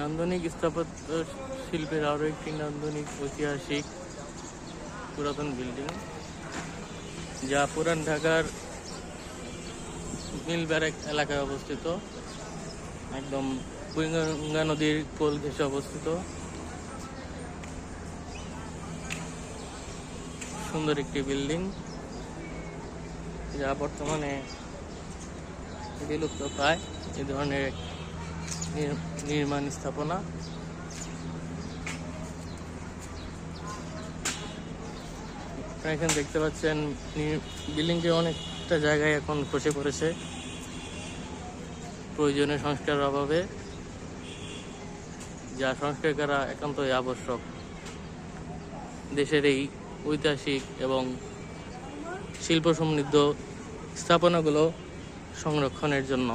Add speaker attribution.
Speaker 1: নান্দনিক স্থাপত্য শিল্পের আরও একটি নান্দনিক ঐতিহাসিক পুরাতন বিল্ডিং, যা পুরান ঢাকার মিল ব্যারেক এলাকায় অবস্থিত। একদম বুইগঙ্গা নদীর কোল ঘেঁষে অবস্থিত। সুন্দর একটি বিল্ডিং, যা বর্তমানে বিলুপ্ত প্রায় এ ধরনের নির্মাণ স্থাপনা। এখানে দেখতে পাচ্ছেন বিল্ডিংটি অনেকটা জায়গায় এখন খসে পড়েছে। প্রয়োজনীয় সংস্কারের অভাবে। যা সংস্কার করা একান্তই আবশ্যক। দেশের এই ঐতিহাসিক এবং শিল্প সমৃদ্ধ স্থাপনাগুলো সংরক্ষণের জন্য।